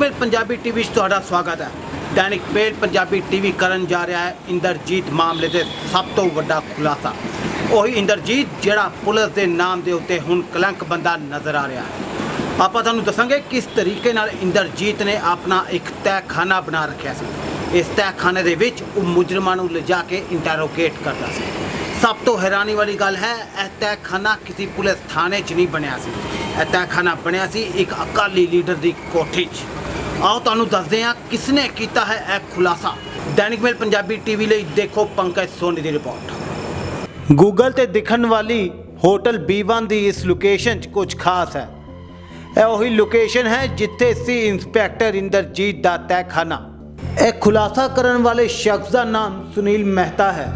ਮੇਲ Punjabi TV 'ਚ ਤੁਹਾਡਾ ਸਵਾਗਤ ਹੈ। ਦੈਨਿਕ ਮੇਲ ਪੰਜਾਬੀ ਟੀਵੀ ਕਰਨ ਜਾ ਰਿਹਾ ਹੈ ਇੰਦਰਜੀਤ ਮਾਮਲੇ ਦੇ ਸਭ ਤੋਂ ਵੱਡਾ ਖੁਲਾਸਾ। ਉਹੀ ਇੰਦਰਜੀਤ ਜਿਹੜਾ ਪੁਲਿਸ ਦੇ ਨਾਮ ਦੇ ਉੱਤੇ ਹੁਣ ਕਲੰਕ ਬੰਦਾ ਨਜ਼ਰ ਆ ਰਿਹਾ ਹੈ। ਆਪਾਂ ਤੁਹਾਨੂੰ ਦੱਸਾਂਗੇ ਕਿਸ ਤਰੀਕੇ ਨਾਲ ਇੰਦਰਜੀਤ ਨੇ ਆਪਣਾ ਇੱਕ ਤਹਿਖਾਨਾ ਬਣਾ ਰੱਖਿਆ ਸੀ। ਇਸ ਤਹਿਖਾਨੇ ਦੇ ਵਿੱਚ ਉਹ ਮੁਜਰਮਾਂ ਨੂੰ ਲਿਜਾ ਕੇ ਇੰਟਰੋਗੇਟ ਕਰਦਾ ਸੀ। ਸਭ ਤੋਂ ਹੈਰਾਨੀ ਵਾਲੀ ਗੱਲ ਹੈ, ਇਹ ਤਹਿਖਾਨਾ ਕਿਸੇ ਪੁਲਿਸ ਥਾਣੇ 'ਚ ਨਹੀਂ ਬਣਿਆ ਸੀ। ਇਹ ਤਹਿਖਾਨਾ ਬਣਿਆ ਸੀ ਇੱਕ ਅਕਾਲੀ ਲੀਡਰ ਦੀ ਕੋਠੀ 'ਚ। ਆਓ ਤੁਹਾਨੂੰ ਦੱਸਦੇ ਹਾਂ ਕਿਸਨੇ ਕੀਤਾ ਹੈ ਇਹ ਖੁਲਾਸਾ। ਦੈਨਿਕ ਮੇਲ ਪੰਜਾਬੀ ਟੀਵੀ ਲਈ ਦੇਖੋ ਪੰਕਜ ਸੋਨੀ ਦੀ ਰਿਪੋਰਟ। ਗੂਗਲ ਤੇ ਦਿਖਣ ਵਾਲੀ ਹੋਟਲ B1 ਦੀ ਇਸ ਲੋਕੇਸ਼ਨ 'ਚ ਕੁਝ ਖਾਸ ਹੈ। ਇਹ ਉਹੀ ਲੋਕੇਸ਼ਨ ਹੈ ਜਿੱਥੇ ਸੀ ਇੰਸਪੈਕਟਰ ਇੰਦਰਜੀਤ ਦਾ ਤਹਿਖਾਨਾ। ਇਹ ਖੁਲਾਸਾ ਕਰਨ ਵਾਲੇ ਸ਼ਖਸ ਦਾ ਨਾਮ ਸੁਨੀਲ ਮਹਿਤਾ ਹੈ।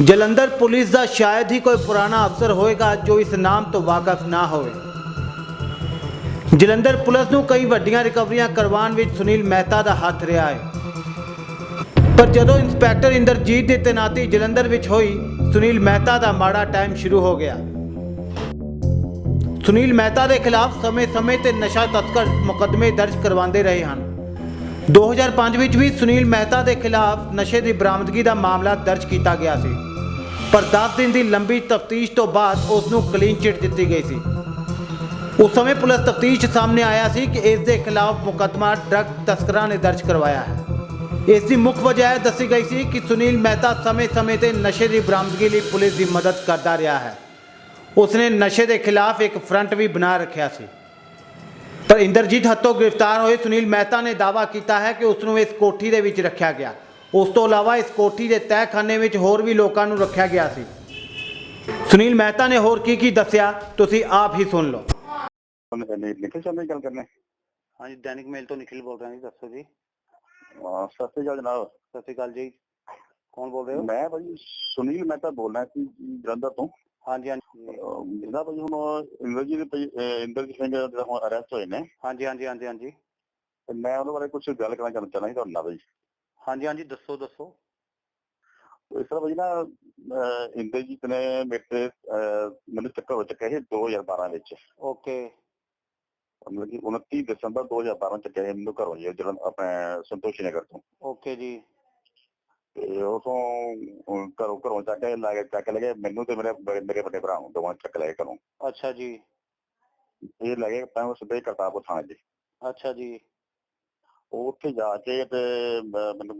ਜਲੰਧਰ ਪੁਲਿਸ ਦਾ ਸ਼ਾਇਦ ਹੀ ਕੋਈ ਪੁਰਾਣਾ ਅਫਸਰ ਹੋਵੇਗਾ ਜੋ ਇਸ ਨਾਮ ਤੋਂ ਵਾਕਫ ਨਾ ਹੋਵੇ। ਜਲੰਧਰ ਪੁਲਿਸ ਨੂੰ ਕਈ ਵੱਡੀਆਂ ਰਿਕਵਰੀਆਂ ਕਰਵਾਉਣ ਵਿੱਚ ਸੁਨੀਲ ਮਹਿਤਾ ਦਾ ਹੱਥ ਰਿਹਾ ਹੈ। ਪਰ ਜਦੋਂ ਇੰਸਪੈਕਟਰ ਇੰਦਰਜੀਤ ਦੀ ਤੈਨਾਤੀ ਜਲੰਧਰ ਵਿੱਚ ਹੋਈ, ਸੁਨੀਲ ਮਹਿਤਾ ਦਾ ਮਾੜਾ ਟਾਈਮ ਸ਼ੁਰੂ ਹੋ ਗਿਆ। ਸੁਨੀਲ ਮਹਿਤਾ ਦੇ ਖਿਲਾਫ ਸਮੇਂ-ਸਮੇਂ ਤੇ ਨਸ਼ਾ ਤਸਕਰ ਮੁਕੱਦਮੇ ਦਰਜ ਕਰਵਾਉਂਦੇ ਰਹੇ ਹਨ। 2005 ਵਿੱਚ ਵੀ ਸੁਨੀਲ ਮਹਿਤਾ ਦੇ ਖਿਲਾਫ ਨਸ਼ੇ ਦੀ ਬਰਾਮਦਗੀ ਦਾ ਮਾਮਲਾ ਦਰਜ ਕੀਤਾ ਗਿਆ ਸੀ। ਪਰ 10 ਦਿਨ ਦੀ ਲੰਬੀ ਤਫਤੀਸ਼ ਤੋਂ ਬਾਅਦ ਉਸ ਨੂੰ ਕਲੀਨ ਚਿੱਟ ਦਿੱਤੀ ਗਈ ਸੀ। ਉਸ ਸਮੇਂ ਪੁਲਿਸ ਤਫਤੀਸ਼ ਸਾਹਮਣੇ ਆਇਆ ਸੀ ਕਿ ਇਸ ਦੇ ਖਿਲਾਫ ਮੁਕੱਦਮਾ ਡਰੱਗ ਤਸਕਰਾਂ ਨੇ ਦਰਜ ਕਰਵਾਇਆ ਹੈ ਇਸ ਦੀ ਮੁੱਖ ਵਜ੍ਹਾ ਇਹ ਦੱਸੀ ਗਈ ਸੀ ਕਿ ਸੁਨੀਲ ਮਹਿਤਾ ਸਮੇਂ-ਸਮੇਂ ਤੇ ਨਸ਼ੇ ਦੀ ਬਰਾਮਦਗੀ ਲਈ ਪੁਲਿਸ ਦੀ ਮਦਦ ਕਰਦਾ ਰਿਹਾ ਹੈ ਉਸਨੇ ਨਸ਼ੇ ਦੇ ਖਿਲਾਫ ਇੱਕ ਫਰੰਟ ਵੀ ਬਣਾ ਰੱਖਿਆ ਸੀ ਪਰ ਇੰਦਰਜੀਤ ਹੱਥੋਂ ਗ੍ਰਿਫਤਾਰ ਹੋਏ ਸੁਨੀਲ ਮਹਿਤਾ ਨੇ ਦਾਅਵਾ ਕੀਤਾ ਹੈ ਕਿ ਉਸ ਨੂੰ ਇਸ ਕੋਠੀ ਦੇ ਵਿੱਚ ਰੱਖਿਆ ਗਿਆ ਉਸ ਤੋਂ ਇਲਾਵਾ ਇਸ ਕੋਠੀ ਦੇ ਤਹਿਖਾਨੇ ਵਿੱਚ ਹੋਰ ਵੀ ਲੋਕਾਂ ਨੂੰ ਰੱਖਿਆ ਗਿਆ ਸੀ ਸੁਨੀਲ ਮਹਿਤਾ ਨੇ ਹੋਰ ਕੀ ਕੀ ਦੱਸਿਆ ਤੁਸੀਂ ਆਪ ਹੀ ਸੁਣ ਲਓ ਨੇ ਨਿਕਲ ਚੰਦੇ ਗੱਲ ਕਰਨੇ ਹਾਂਜੀ ਦੈਨਿਕ ਮੇਲ ਤੋਂ ਨਿਖਿਲ ਬੋਲ ਰਿਹਾ ਜੀ ਦੱਸੋ ਜੀ ਹਾਂ ਸਤਿ ਸ਼੍ਰੀ ਅਕਾਲ ਜਨਾਬ ਸਤਿ ਸ਼੍ਰੀ ਅਕਾਲ ਜੀ ਕੌਣ ਬੋਲ ਰਹੇ ਹੋ ਮੈਂ ਭਾਜੀ ਸੁਨੀਲ ਮਹਿਤਾ ਬੋਲ ਰਿਹਾ ਸੀ ਜਲੰਧਰ ਤੋਂ ਹਾਂਜੀ ਹਾਂਜੀ ਅਹ ਜਿਹੜਾ ਭਾਜੀ ਹੁਣ ਇੰਦਰਜੀਤ ਭਾਜੀ ਅਹ ਇੰਦਰਜੀਤ ਸਿੰਘ ਜਿਹੜਾ ਹੁਣ ਅਰੈਸਟ ਹੋਏ ਨੇ ਹਾਂਜੀ ਹਾਂਜੀ ਹਾਂਜੀ ਹਾਂਜੀ ਤੇ ਮੈਂ ਉਹਨਾਂ ਬਾਰੇ ਕੁਝ ਗੱਲ ਕਰਨਾ ਚਾਹੁੰਦਾ ਚਾਹੁੰਦਾ ਸੀ ਤੁਹਾਡੇ ਨਾਲ ਭਾਜੀ ਹਾਂਜੀ ਹਾਂਜੀ ਦੱਸੋ ਦੱਸੋ ਇਸ ਤਰ੍ਹਾਂ ਭਾਜੀ ਨਾ ਅਹ ਇੰਦਰਜੀਤ ਨੇ ਮੇਰੇ ਤੇ ਅਹ ਮੈਨੂੰ ਚੱਕਰ ਹੋ ਚੱਕਿਆ ਸੀ 2012 ਵਿੱਚ ਓਕੇ ਮਤਲਬ ਕਿ 29 ਦਸੰਬਰ 2012 ਚ ਗਏ ਮੈਨੂੰ ਘਰੋਂ ਜੀ ਜਲੰਧਰ ਆਪਣੇ ਸੰਤੋਸ਼ੀ ਨਗਰ ਤੋਂ। ਓਕੇ ਜੀ। ਤੇ ਉਥੋਂ ਘਰੋਂ ਘਰੋਂ ਚੱਕ ਕੇ ਲਾ ਕੇ ਚੱਕ ਲਗੇ ਮੈਨੂੰ ਤੇ ਮੇਰੇ ਮੇਰੇ ਵੱਡੇ ਭਰਾ ਨੂੰ ਦੋਵਾਂ ਚੱਕ ਲਏ ਘਰੋਂ। ਅੱਛਾ ਜੀ। ਇਹ ਲੱਗੇ ਤਾਂ ਸਿੱਧੇ ਕਰਤਾਰਪੁਰ ਥਾਣੇ 'ਚ। ਅੱਛਾ ਜੀ। ਉੱਥੇ ਜਾ ਕੇ ਤੇ ਮੈਨੂੰ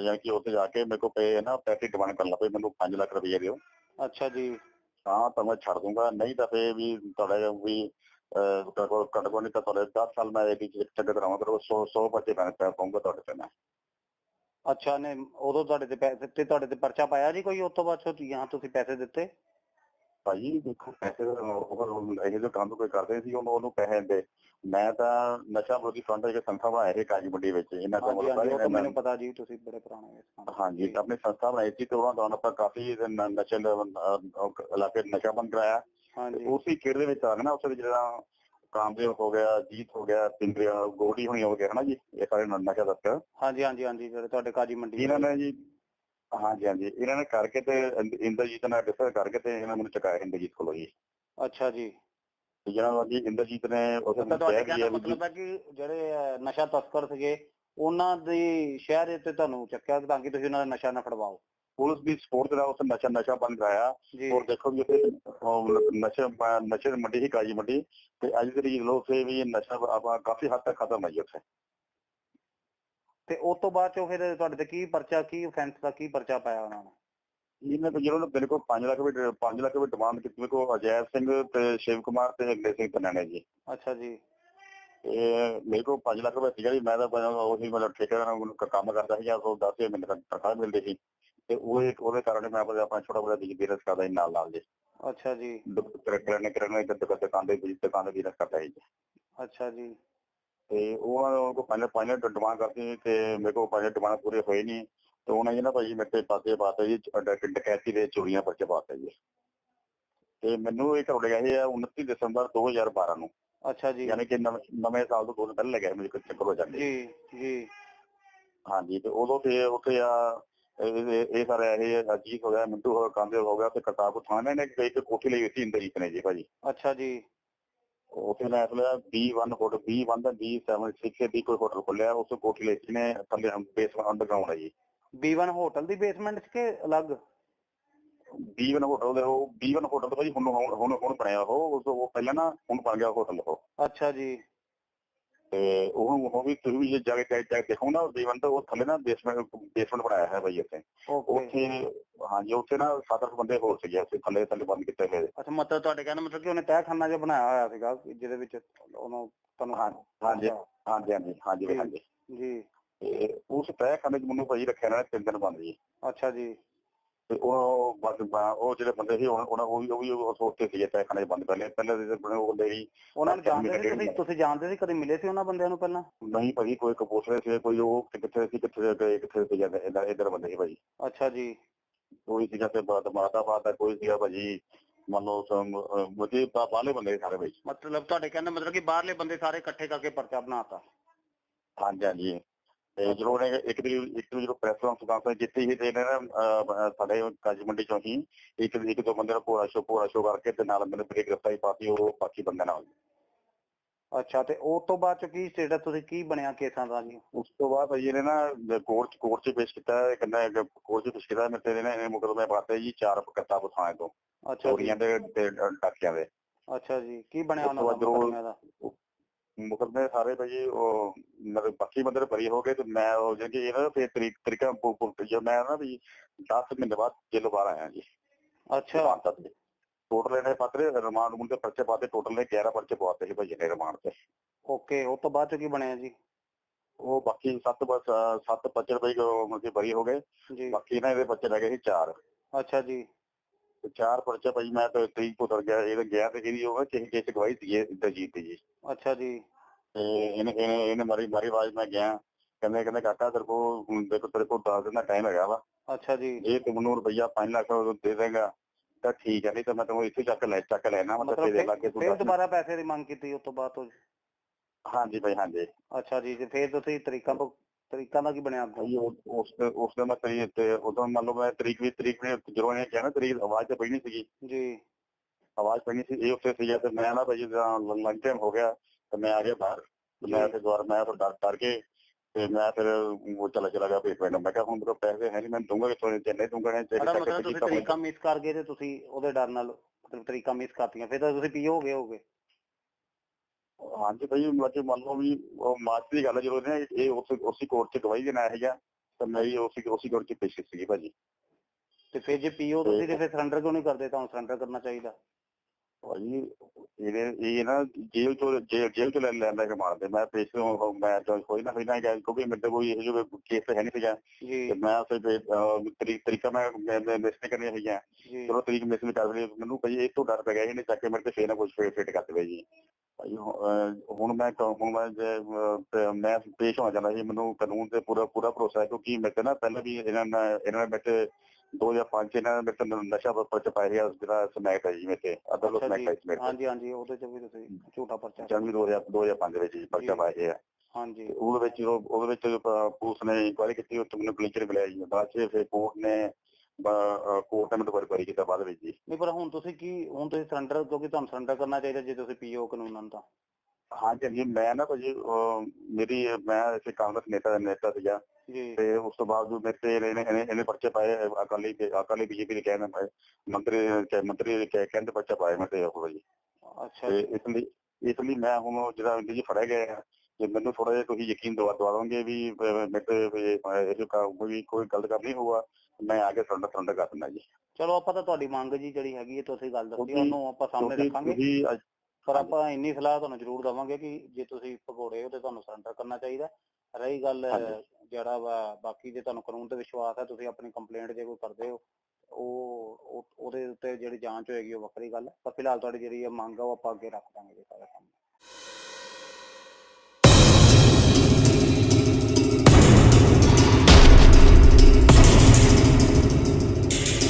ਯਾਨੀ ਕਿ ਉੱਥੇ ਜਾ ਕੇ ਮੇਰੇ ਕੋਲ ਪਏ ਨਾ ਪੈਸੇ ਡਿਮਾਂਡ ਕਰਨ ਲੱਗ ਪਏ ਮੈਨੂੰ 5 ਲੱਖ ਰੁਪਏ ਦਿਓ। ਅੱਛਾ ਜੀ। ਤਾਂ ਤਾਂ ਮੈਂ ਛੱਡ ਦੂੰਗਾ ਨਹੀਂ ਤਾਂ ਫੇਰ ਵੀ ਤੁਹਾਡੇ ਵੀ ਕੋ ਨਹੀਂ ਤਾਂ ਤੁਹਾਡੇ 10 ਸਾਲ ਮੈਂ ਇਹਦੀ ਚੱਕਰ ਕਰਾਵਾਂ ਕਰੋ 100 100 ਬੱਚੇ ਪੈਸੇ ਪੈ ਪਾਉਂਗਾ ਤੁਹਾਡੇ ਤੇ ਮੈਂ। ਅੱਛਾ ਨੇ ਉਦੋਂ ਤੁਹਾਡੇ ਤੇ ਪੈਸੇ ਤੇ ਤੁਹਾਡੇ ਤੇ ਪਰਚਾ ਪਾਇਆ ਜੀ ਕੋਈ ਉਸ ਤੋਂ ਬਾਅਦ ਚੋਂ ਜਾਂ ਤੁਸੀਂ ਪੈਸੇ ਦਿੱਤੇ? ਭਾਜੀ ਦੇਖੋ ਪੈਸੇ ਦਾ ਉਹ ਇਹ ਜੋ ਕੰਮ ਕੋਈ ਕਰਦੇ ਸੀ ਉਹਨੂੰ ਉਹਨੂੰ ਪੈਸੇ ਦਿੰਦੇ ਮੈਂ ਤਾਂ ਨਸ਼ਾ ਵਿਰੋਧੀ ਫਰੰਟ ਦੇ ਸੰਸਥਾ ਬਣਾਏ ਸੀ ਕਾਜੀ ਮੰਡੀ ਵਿੱਚ ਇਹਨਾਂ ਤਾਂ ਮੈਨੂੰ ਪਤਾ ਜੀ ਤੁਸੀਂ ਬੜੇ ਪੁਰਾਣੇ ਹੋ ਹਾਂਜੀ ਆਪਣੀ ਸੰਸਥਾ ਬਣਾਈ ਸੀ ਤੇ ਉਹਨਾਂ ਦੌਰਾਨ ਆਪਾਂ ਕਾਫੀ ਨਸ਼ੇ ਇਲਾਕੇ ਨਸ਼ਾ ਬੰਦ ਕਰਾਇਆ। ਹਾਂਜੀ। ਉਸੇ ਕਿਰ ਦੇ ਵਿੱਚ ਆ ਗਿਆ ਨਾ ਉਸ ਵਿੱਚ ਜਿਹੜਾ ਕਾਮਦੇਵ ਹੋ ਗਿਆ ਜੀਤ ਹੋ ਗਿਆ ਪਿੰਦਰਿਆ ਗੋਲਡੀ ਹੋਣੀ ਹੋ ਗਿਆ ਹਨਾ ਜੀ? ਇਹ ਸਾਰੇ ਨਸ਼ਾ ਦੱਸਿਆ ਹਾਂਜੀ ਹਾਂਜੀ ਹਾਂਜੀ ਜਿਹੜੇ ਤੁਹਾਡੇ ਕਾਜੀ ਮੰਡੀ ਇਹਨਾਂ ਨੇ ਜੀ ਹਾਂਜੀ ਹਾਂਜੀ ਇਹਨਾਂ ਨੇ ਕਰਕੇ ਤੇ ਇੰਦ- ਇੰਦਰਜੀਤ ਨਾਲ ਡਿਸਕਸ ਕਰਕੇ ਤੇ ਇਹਨਾਂ ਮੈਨੂੰ ਚੁਕਾਇਆ ਇੰਦਰਜੀਤ ਕੋਲੋਂ ਜੀ। ਅੱਛਾ ਜੀ। ਵਾ ਜੀ ਇੰਦਰਜੀਤ ਨੇ ਉਸ ਨੂੰ ਕਿਹਾ ਦਾ ਮਤਲਬ ਹੈ ਕਿ ਜਿਹੜੇ ਨਸ਼ਾ ਤਸਕਰ ਸੀਗੇ ਉਹਨਾਂ ਦੀ ਸ਼ਹਿਰ ਤੇ ਤੁਹਾਨੂੰ ਚੱਕਿਆ ਤਾਂ ਕਿ ਤੁਸੀਂ ਉਹਨਾਂ ਦਾ ਨਸ਼ਾ ਨਾ ਫੜਵਾਓ? ਪੁਲਿਸ ਦੀ ਸਪੋਰਟ ਦਾ ਉਸ ਨਸ਼ਾ ਨਸ਼ਾ ਬੰਦ ਕਰਾਇਆ। ਔਰ ਦੇਖੋ ਵੀ ਉੱਥੇ ਨਸ਼ਾ ਨਸ਼ੇ ਦੀ ਮੰਡੀ ਹੀ ਕਾਜੀ ਮੰਡੀ। ਤੇ ਅੱਜ ਦੀ ਲੋਕ ਸੇ ਵੀ ਇਹ ਨਸ਼ਾ ਆਪਾਂ ਕਾਫੀ ਹੱਦ ਤੱਕ ਖਤਮ ਹੈ ਉੱਥੇ। ਤੇ ਉਸ ਤੋਂ ਬਾਅਦ ਚੋਂ ਫਿਰ ਤੁਹਾਡੇ ਤੇ ਕੀ ਪਰਚਾ ਕੀ ਅਫੈਂਸ ਦਾ ਕੀ ਪਰਚਾ ਪਾਇਆ ਉਹਨਾਂ ਨੇ? ਇਹਨੇ ਤਾਂ ਜਿਹੜਾ ਮੇਰੇ ਕੋਲ 5 ਲੱਖ ਵੀ 5 ਲੱਖ ਵੀ ਡਿਮਾਂਡ ਕੀਤੀ ਮੇਰੇ ਕੋਲ ਅਜੈਬ ਸਿੰਘ ਤੇ ਸ਼ਿਵ ਕੁਮਾਰ ਤੇ ਹਰਲੇ ਸਿੰਘ ਨੇ ਜੀ। ਅੱਛਾ ਜੀ। ਇਹ ਮੇਰੇ ਕੋਲ 5 ਲੱਖ ਰੁਪਏ ਸੀਗਾ ਜੀ ਮੈਂ ਤਾਂ ਉਹੀ ਮਤਲਬ ਠੇਕੇਦਾਰ ਨੂੰ ਕੰਮ ਕਰਦਾ ਸੀ ਜਾਂ ਉਹ 10 ਮਿੰਟ ਤੱਕ ਤਨਖਾਹ ਮਿਲਦੀ ਸੀ। ਤੇ ਉਹ ਇੱਕ ਉਹਦੇ ਕਾਰਨ ਮੈਂ ਆਪਣਾ ਆਪਣਾ ਛੋਟਾ ਬੜਾ ਬਿਜ਼ਨਸ ਕਰਦਾ ਸੀ ਨਾਲ ਨਾਲ ਜੀ ਅੱਛਾ ਜੀ। ਕਰਨੇ ਕਰਨੇ ਤੇ ਦੁਕਾਨ ਦੇ ਵਿੱਚ ਦੁਕਾਨ ਦੇ ਬਿਜ਼ਨਸ ਕਰਦਾ ਸੀ। ਜੀ ਅੱਛਾ ਜੀ। ਤੇ ਉਹਨਾਂ ਨੂੰ ਕੋ ਪਹਿਲੇ ਪਹਿਲੇ ਡਿਮਾਂਡ ਕਰਦੀ ਤੇ ਮੇਰੇ ਕੋਲ ਪਹਿਲੇ ਡਿਮਾਂਡ ਪੂਰੇ ਹੋਏ ਨਹੀਂ ਤੇ ਉਹਨਾਂ ਜੀ ਨਾ ਭਾਜੀ ਮੇਰੇ ਪਾਸੇ ਪਾਤੇ ਜੀ ਡ- ਡ- ਡਕੈਤੀ ਦੇ ਚੋਰੀਆਂ ਪਰਚੇ ਪਾਤੇ ਜੀ। ਤੇ ਮੈਨੂੰ ਇਹ ਘਰੋਂ ਗਿਆ ਇਹ 29 ਦਸੰਬਰ 2012 ਨੂੰ। ਅੱਛਾ ਜੀ। ਯਾਨੀ ਕਿ ਨਵੇਂ ਸਾਲ ਤੋਂ ਦੋ ਦਿਨ ਪਹਿਲਾਂ ਲੱਗਿਆ ਚੱਕਰ ਹੋ ਜਾਂਦੇ। ਜੀ ਜੀ। ਹਾਂਜੀ ਤੇ ਉਦੋਂ ਤੇ ਉੱਥੇ ਆ ਇਹ ਸਾਰਾ ਇਹ ਅਜੀਤ ਹੋ ਗਿਆ ਮਿੰਟੂ ਹੋ ਗਿਆ ਕਾਂਦੇ ਹੋ ਗਿਆ ਤੇ ਕਰਤਾਰਪੁਰ ਥਾਣੇ ਨੇ ਇੱਕ ਕੋਠੀ ਲਈ ਸੀ ਇੰਦਰਜੀਤ ਨੇ ਜੀ ਭਾਜੀ। ਅੱਛਾ ਜੀ। ਉੱਥੇ ਮੈਂ ਖੋਲਿਆ B1 ਹੋਟਲ B1 ਦਾ B7 6 ਦੀ ਕੋਈ ਹੋਟਲ ਖੋਲਿਆ ਉਸ ਕੋਠੀ ਲਈ ਨੇ ਥੱਲੇ ਬੇਸਮੈਂਟ ਅੰਡਰਗਰਾਉਂਡ ਹੈ ਜੀ। B1 ਹੋਟਲ ਦੀ ਬੇਸਮੈਂਟ 'ਚ ਕਿ ਅਲੱਗ? B1 ਹੋਟਲ ਦੇ ਉਹ B1 ਹੋਟਲ ਤਾਂ ਭਾਜੀ ਹੁਣ ਹੁਣ ਹੁਣ ਬਣਿਆ ਉਹ ਉਸ ਉਹ ਪਹਿਲਾਂ ਨਾ ਹੁਣ ਬਣ ਗਿਆ ਹੋਟਲ ਉਹ। ਅੱਛਾ ਜੀ। ਤੇ ਉਹ ਉਹ ਵੀ ਤੁਸੀਂ ਵੀ ਜੇ ਜਾ ਕੇ ਚੈੱਕ ਦੇਖੋ ਨਾ B1 ਤਾਂ ਉਹ ਥੱਲੇ ਨਾ ਬੇਸਮੈਂਟ ਬੇਸਮੈਂਟ ਬਣਾਇਆ ਹੈ ਭਾਈ ਇੱਥੇ। ਉੱਥੇ ਹਾਂਜੀ ਉੱਥੇ ਨਾ ਸੱਤ ਅੱਠ ਬੰਦੇ ਹੋਰ ਸੀਗੇ ਉੱਥੇ ਥੱਲੇ ਥੱਲੇ ਬੰਦ ਕੀਤੇ ਹੋਏ। ਅੱਛਾ ਮਤਲਬ ਤੁਹਾਡੇ ਕਹਿਣ ਦਾ ਮਤਲਬ ਕਿ ਉਹਨੇ ਤਹਿਖਾਨਾ ਜਿਹਾ ਬਣਾਇਆ ਹੋਇਆ ਸੀਗਾ ਜਿਹਦੇ ਵਿੱਚ ਉਹਨੂੰ ਤੁਹਾਨੂੰ ਹਾਂਜੀ ਹਾਂਜੀ ਹਾਂਜੀ ਹਾਂਜੀ ਜੀ। ਹਾਂਜੀ। ਜੀ। ਉਸ ਤਹਿ ਖਾਨੇ ਚ ਮੈਨੂੰ ਭਾਈ ਰੱਖਿਆ ਨਾ ਤਿੰਨ ਦਿਨ ਬੰਦ ਜੀ। ਅੱਛਾ ਜੀ। ਤੇ ਉਹ ਬਸ ਉਹ ਜਿਹੜੇ ਬੰਦੇ ਸੀ ਉਹਨਾਂ ਉਹ ਵੀ ਉਹ ਵੀ ਉਹ ਸੋਚਦੇ ਸੀ ਤਹਿ ਖਾਨੇ ਚ ਬੰਦ ਪਹਿਲੇ ਪਹਿਲੇ ਦੇ ਬਣੇ ਉਹ ਬੰਦੇ ਸੀ ਉਹਨਾਂ ਨੂੰ ਜਾਣਦੇ ਸੀ ਤੁਸੀਂ ਤੁਸੀਂ ਜਾਣਦੇ ਸੀ ਕਦੇ ਮਿਲੇ ਸੀ ਉਹਨਾਂ ਬੰਦਿਆਂ ਨੂੰ ਪਹਿਲਾਂ? ਨਹੀਂ ਭਾਜੀ ਕੋਈ ਕਪੂਰਥਲੇ ਸੀ ਕੋਈ ਉਹ ਕਿੱਥੇ ਸੀ ਕਿੱਥੇ ਗਏ ਕਿੱਥੇ ਸੀ ਜਾਂਦੇ ਇਧਰ ਇਧਰ ਬੰਦੇ ਸੀ ਭਾਜੀ। ਅੱਛਾ ਜੀ। ਕੋਈ ਸੀਗਾ ਤੇ ਬਾਤ ਮਾਤਾ ਬਾਤ ਕੋਈ ਸੀਗਾ ਭਾਜੀ ਮੰਨ ਲਓ ਮੁਝੇ ਬਾਲੇ ਬੰਦੇ ਸਾਰੇ ਭਾਈ ਮਤਲਬ ਤੁਹਾਡੇ ਕਹਿਣ ਦਾ ਮਤਲਬ ਕਿ ਬਾਹਰਲੇ ਬੰਦੇ ਸਾਰੇ ਇਕੱਠੇ ਕਰਕੇ ਪਰਚਾ ਬਣਾਤਾ? ਹਾਂਜੀ ਹਾਂਜੀ। ਤੇ ਜਦੋਂ ਉਹਨੇ ਇੱਕ ਦੀ ਇੱਕ ਨੂੰ ਜਦੋਂ ਪ੍ਰੈਸ ਕਾਨਫਰੰਸ ਜਿੱਤੀ ਸੀ ਤੇ ਨਾ ਸਾਡੇ ਕਾਜੀ ਮੰਡੀ ਚੋਂ ਹੀ ਇੱਕ ਇੱਕ ਦੋ ਬੰਦੇ ਦਾ ਪੂਰਾ ਸ਼ੋ ਪੂਰਾ ਸ਼ੋ ਕਰਕੇ ਤੇ ਨਾਲ ਮੈਨੂੰ ਬ੍ਰੇਕ ਗ੍ਰਿਫਤਾਰੀ ਪਾਤੀ ਉਹ ਬਾਕੀ ਬੰਦੇ ਨਾਲ। ਅੱਛਾ ਤੇ ਉਸ ਤੋਂ ਬਾਅਦ ਚ ਕੀ ਸਟੇਟਸ ਤੁਸੀਂ ਕੀ ਬਣਿਆ ਕੇਸਾਂ ਦਾ ਜੀ? ਉਸ ਤੋਂ ਬਾਅਦ ਭਾਈ ਇਹਨੇ ਨਾ ਕੋਰਟ ਕੋਰਟ ਚ ਪੇਸ਼ ਕੀਤਾ ਹੈ, ਕਹਿੰਦਾ ਕੋਰਟ ਚ ਪੇਸ਼ ਕੀਤਾ ਮੇਰੇ ਤੇ ਇਹਨੇ ਮੁਕਦਮੇ ਪਾਤੇ ਜੀ ਚਾਰ ਪਕੱਤਾ ਬਥਾਏ ਤੋਂ। ਅੱਛਾ ਚੋਰੀਆਂ ਦੇ ਡਾਕਿਆਂ ਦੇ। ਅੱਛਾ ਜੀ ਕੀ ਬਣਿਆ ਉਹਨਾਂ ਦਾ ਮੁਕੱਦਮੇ ਸਾਰੇ ਭਾਈ ਉਹ ਮਤਲਬ ਬਾਕੀ ਬੰਦੇ ਬਰੀ ਹੋ ਗਏ ਤੇ ਮੈਂ ਉਹ ਜਿਹੜੀ ਇਹਨਾਂ ਦਾ ਫਿਰ ਤਰੀਕ ਤਰੀਕਾ ਜੋ ਮੈਂ ਨਾ ਵੀ 10 ਮਹੀਨੇ ਬਾਅਦ ਜੇਲ੍ਹ ਬਾਹਰ ਆਇਆ ਜੀ। ਅੱਛਾ। ਟੋਟਲ ਇਹਨੇ ਪੱਤਰੇ ਰਿਮਾਂਡ ਮੁੰਡੇ ਪਰਚੇ ਪਾਤੇ ਟੋਟਲ ਨੇ 11 ਪਰਚੇ ਪਵਾਤੇ ਸੀ ਭਾਈ ਨੇ ਰਿਮਾਂਡ ਤੇ। ਓਕੇ ਉਸ ਤੋਂ ਬਾਅਦ ਚ ਕੀ ਬਣਿਆ ਜੀ? ਉਹ ਬਾਕੀ 7 ਬਸ 7 ਪਰਚੇ ਭਾਈ ਮੁੰਡੇ ਬਰੀ ਹੋ ਗਏ। ਬਾਕੀ ਇਹਨਾਂ ਦੇ ਬੱਚੇ ਗਏ ਸੀ 4 ਅੱਛਾ ਜੀ। ਤੇ ਚਾਰ ਪਰਚੇ ਭਾਈ ਮੈਂ ਤਾਂ ਤਰੀਕ ਉਤਰ ਗਿਆ ਇਹ ਗਿਆ ਤੇ ਇਹਦੀ ਉਹ ਕਿਸੇ ਕਿਸੇ ਗਵਾਹੀ ਸੀ ਇਹ ਜੀਤ ਦੀ ਜੀ। ਅੱਛਾ ਜੀ। ਤੇ ਇਹਨੇ ਇਹਨੇ ਮਾਰੀ ਮਾਰੀ ਆਵਾਜ਼ ਮੈਂ ਗਿਆ। ਕਹਿੰਦੇ ਕਹਿੰਦੇ ਕਾਕਾ ਤੇਰੇ ਕੋ ਦੇਖੋ ਤੇਰੇ ਕੋਲ 10 ਦਿਨ ਦਾ ਟਾਈਮ ਹੈਗਾ ਵਾ। ਅੱਛਾ ਜੀ। ਇਹ ਤੂੰ ਮੈਨੂੰ ਰੁਪਈਆ 5 ਲੱਖ ਦੇ ਦੇਗਾ ਤਾਂ ਠੀਕ ਹੈ ਨਹੀਂ ਤਾਂ ਮੈਂ ਤੈਨੂੰ ਇੱਥੇ ਚੱਕ ਲੈ ਚੱਕ ਲੈਣਾ ਮਤਲਬ ਤੇਰੇ ਲਾਗੇ ਤੂੰ ਫਿਰ। ਦੁਬਾਰਾ ਪੈਸੇ ਦੀ ਮੰਗ ਕੀਤੀ ਉਸ ਤੋਂ ਬਾਅਦ ਤੋਂ? ਹਾਂਜੀ ਭਾਈ ਹਾਂਜੀ। ਅੱਛਾ ਜੀ ਤੇ ਫਿਰ ਤੁਸੀਂ ਤਰੀਕਾਂ ਤੋਂ ਤਰੀਕਾਂ ਦਾ ਕੀ ਬਣਿਆ ਉਸ ਉਸ ਦਾ ਮੈਂ ਤਰੀਕ ਤੇ ਉਦੋਂ ਮੰਨ ਲਓ ਮੈਂ ਤਰੀਕ ਵੀ ਤਰੀਕ ਨੇ ਜਦੋਂ ਇਹਨੇ ਕਿਹਾ ਨਾ ਤਰੀਕ ਆਵਾਜ਼ ਤੇ ਪਈ ਨਹੀਂ ਸੀਗੀ। ਜੀ। ਆਵਾਜ਼ ਪਈ ਨਹੀਂ ਸੀ ਇਹ ਉੱਥੇ ਸੀਗਾ ਤੇ ਮੈਂ ਨਾ ਭਾਈ ਜਦੋਂ ਲੰਚ ਟਾਈਮ ਹੋ ਗਿਆ। ਤੇ ਮੈਂ ਆ ਗਿਆ ਬਾਹਰ ਤੇ ਮੈਂ। ਫਿਰ ਦੁਆਰ ਮੈਂ ਫਿਰ ਡਰ ਡਰ ਕੇ ਤੇ ਮੈਂ ਫਿਰ ਉਹ ਚਲਾ ਚਲਾ ਗਿਆ ਪੇਟ ਮੈਂ ਕਿਹਾ ਹੁਣ ਮੇਰੇ ਪੈਸੇ ਹੈ ਨਹੀਂ ਮੈਂ ਦੂੰਗਾ ਕਿਥੋਂ ਜੇ ਨਹੀਂ ਦੂੰਗਾ ਨੇ ਸਾਡਾ ਮਤਲਬ ਤੁਸੀਂ ਤਰੀਕਾ ਮਿਸ ਕਰ ਗਏ ਤੇ ਤੁਸੀਂ ਉਹਦੇ ਡਰ ਨਾਲ ਮਤਲਬ ਤਰੀਕਾ ਮਿਸ ਕਰਤੀਆਂ। ਫਿਰ ਤਾਂ ਤੁਸੀਂ ਪੀਓ ਹੋਗੇ ਹੋਗੇ ਹਾਂਜੀ ਭਾਈ ਮਤਲਬ ਮੰਨ ਲਓ ਵੀ ਉਹ ਮਾਰਚ ਦੀ ਗੱਲ ਜਦੋਂ ਨੇ ਇਹ ਉਸ ਉਸੇ ਕੋਰਟ ਚ ਗਵਾਹੀ ਦੇਣ ਸੀਗਾ ਤਾਂ ਮੇਰੀ ਉਸੇ ਉਸੇ ਕੋਰਟ ਚ ਪੇਸ਼ੀ ਸੀਗੀ ਭਾਜੀ। ਤੇ ਫਿਰ ਜੇ ਪੀਓ ਤੁਸੀਂ ਤੇ ਫਿਰ ਸਰੈਂਡਰ ਕਿਉਂ ਨਹੀਂ ਕਰਦੇ? ਤੁਹਾਨੂੰ ਸਰੈਂਡਰ ਕਰਨਾ ਚਾਹੀਦਾ। ਭਾਜੀ ਇਹਦੇ ਇਹ ਨਾ ਜੇਲ੍ਹ ਤੋਂ ਜੇਲ੍ਹ ਜੇਲ੍ਹ ਤੋਂ ਲੈ ਲੈਂਦਾ ਕਿ ਮਾਰਦੇ ਮੈਂ ਪੇਸ਼ ਤੋਂ ਮੈਂ ਤਾਂ ਕੋਈ ਨਾ ਕੋਈ ਨਾ ਕਿਉਂਕਿ ਮੇਰੇ ਕੋਈ ਇਹੋ ਜਿਹੇ ਕੇਸ ਹੈ ਨਹੀਂ ਸੀਗਾ ਜੀ। ਤੇ ਮੈਂ ਉਸੇ ਤਰੀਕ ਤਰੀਕਾ ਮੈਂ ਮਿਸ ਨਹੀਂ ਕਰਨੀ ਸੀਗਾ ਜੀ। ਚਲੋ ਤਰੀਕ ਮਿਸ ਨਹੀਂ ਕਰ ਲਈ ਮੈਨੂੰ ਭਾਈ ਇਹ ਤੋਂ ਡਰ ਪੈ ਗਿਆ ਇਹਨੇ ਚੱਕ ਕੇ ਮੇਰੇ ਤੇ ਫੇਰ ਨਾ ਕੁਝ ਫਿੱਟ ਕਰ ਦੇਵੇ ਜੀ। ਭਾਈ ਹੁ- ਹੁਣ ਮੈਂ ਹੁਣ ਮੈਂ ਜੇ, ਮੈਂ ਪੇਸ਼ ਹੋਣਾ ਚਾਹੁੰਦਾ ਸੀ ਮੈਨੂੰ ਕਾਨੂੰਨ ਤੇ ਪੂਰਾ ਪੂਰਾ ਭਰੋਸਾ ਹੈ ਕਿਉਂਕਿ ਤੇ ਨਾ ਪਹਿਲਾਂ ਵੀ ਇਹਨਾਂ ਨੇ ਇਹਨਾਂ ਨੇ ਮੇਰੇ ਤੇ 2005 ਚ ਇਹਨਾਂ ਨੇ ਮੇਰੇ ਨਸ਼ਾ ਪੱਤਰ ਚ ਪਾਇਆ ਗਿਆ ਜਿਹੜਾ ਸਮੈਕ ਹੈ ਜੀ ਮੇਰੇ ਤੇ ਅਦਲ ਸਮੈਕ ਹੈ ਮੇਰੇ ਹਾਂਜੀ ਹਾਂਜੀ ਉਹਦੇ ਚ ਵੀ ਤੁਸੀਂ ਝੂਠਾ ਪਰਚਾ ਜਨਵਰੀ 2000 2005 ਦੇ ਵਿੱਚ ਪਰਚਾ। ਪਾਇਆ ਗਿਆ। ਹਾਂਜੀ। ਉਹਦੇ ਵਿੱਚ ਉਹਦੇ ਵਿੱਚ ਪੁਲਿਸ ਨੇ ਇਨਕੁਆਇਰੀ ਕੀਤੀ ਉੱਥੇ ਮੈਨੂੰ ਕਲੀਚਰ ਮਿਲਿਆ ਜੀ। ਬਾਅਦ ਚ ਫਿਰ ਕੋਰਟ ਨੇ ਕੋਰਟ ਨੇ ਮੈਨੂੰ ਵੈਰੀਫਾਈ ਕੀਤਾ ਬਾਅਦ ਵਿੱਚ ਜੀ। ਨਹੀਂ ਪਰ ਹੁਣ ਤੁਸੀਂ ਕੀ ਹੁਣ ਤੁਸੀਂ ਸਰੈਂਡਰ ਕਿਉਂਕਿ ਤੁਹਾਨੂੰ ਸਰੈਂਡਰ ਕਰਨਾ ਚਾਹੀਦਾ ਜੇ ਤੁਸੀਂ ਪੀਓ ਕਾਨੂੰਨ ਤਾਂ। ਹਾਂਜੀ ਹਾਂਜੀ ਮੈਂ ਨਾ ਅਹ, ਮੇਰੀ ਮੈਂ ਇਸੇ ਕਾਂਗਰਸ ਨੇਤਾ ਨੇਤਾ ਸੀਗਾ। ਜੀ। ਤੇ ਉਸ ਤੋਂ ਬਾਅਦ ਮੇਰੇ ਤੇ ਇਹਨੇ ਇਹਨੇ ਇਹਨੇ ਪਰਚੇ ਪਾਏ ਅਕਾਲੀ ਅਕਾਲੀ ਬੀਜੇਪੀ ਦੇ ਕਹਿਣ ਨਾਲ ਮੰਤਰੀ ਮੰਤਰੀ ਦੇ ਕਹਿ- ਕਹਿੰਦੇ ਪਰਚਾ ਪਾਏ ਮੈਂ ਤੇ ਉਹ ਜੀ ਅੱਛਾ। ਜੀ ਇਸ ਲਈ ਇਸ ਲਈ ਮੈਂ ਹੁਣ ਜਿਹੜਾ ਜੀ ਫੜਿਆ ਗਿਆ ਹੈ, ਜੇ ਮੈਨੂੰ ਥੋੜਾ ਜਿਹਾ ਤੁਸੀਂ ਯਕੀਨ ਦਵਾ ਦਵਾ ਦੋਗੇ ਵੀ ਮੇਰੇ ਇਹ ਜੋ ਕੋਈ ਕੋਈ ਗਲਤ ਕੰਮ ਨਹੀਂ ਹੋਊਗਾ ਮੈਂ ਆ ਕੇ ਸਰੰਡਰ ਸਰੰਡਰ ਕਰ ਦਿੰਦਾ ਜੀ। ਚਲੋ ਆਪਾਂ ਤਾਂ ਤੁਹਾਡੀ ਮੰਗ ਜੀ ਜਿਹੜੀ ਹੈਗੀ ਹੈ ਤੁਸੀਂ ਗੱਲ ਦੱਸੀ ਉਹਨੂੰ ਆਪਾਂ ਸਾਹਮਣੇ ਰੱਖਾਂਗੇ। ਅੱਜ- ਪਰ ਆਪਾਂ ਇੰਨੀ ਸਲਾਹ ਤੁਹਾਨੂੰ ਜ਼ਰੂਰ ਦਵਾਂਗੇ ਕਿ ਜੇ ਤੁਸੀਂ ਭਗੌੜੇ ਹੋ ਤੇ ਤੁਹਾਨੂੰ ਸਰੈਂਡਰ ਕਰਨਾ ਚਾਹੀਦਾ ਰਹੀ ਗੱਲ। ਜਿਹੜਾ ਵਾ ਬਾਕੀ ਜੇ ਤੁਹਾਨੂੰ ਕਾਨੂੰਨ ਤੇ ਵਿਸ਼ਵਾਸ ਹੈ ਤੁਸੀਂ ਆਪਣੀ ਕੰਪਲੇਂਟ ਜੇ ਕੋਈ ਕਰਦੇ ਹੋ ਉਹ ਉਹ- ਉਹਦੇ ਉੱਤੇ ਜਿਹੜੀ ਜਾਂਚ ਹੋਏਗੀ ਉਹ ਵੱਖਰੀ ਗੱਲ ਹੈ। ਪਰ ਫਿਲਹਾਲ ਤੁਹਾਡੀ ਜਿਹੜੀ ਇਹ ਮੰਗ ਆ ਉਹ ਆਪਾਂ ਅੱਗੇ ਰੱਖ ਦਾਂਗੇ ਜੀ ਸਾਰਾ ਕੰਮ।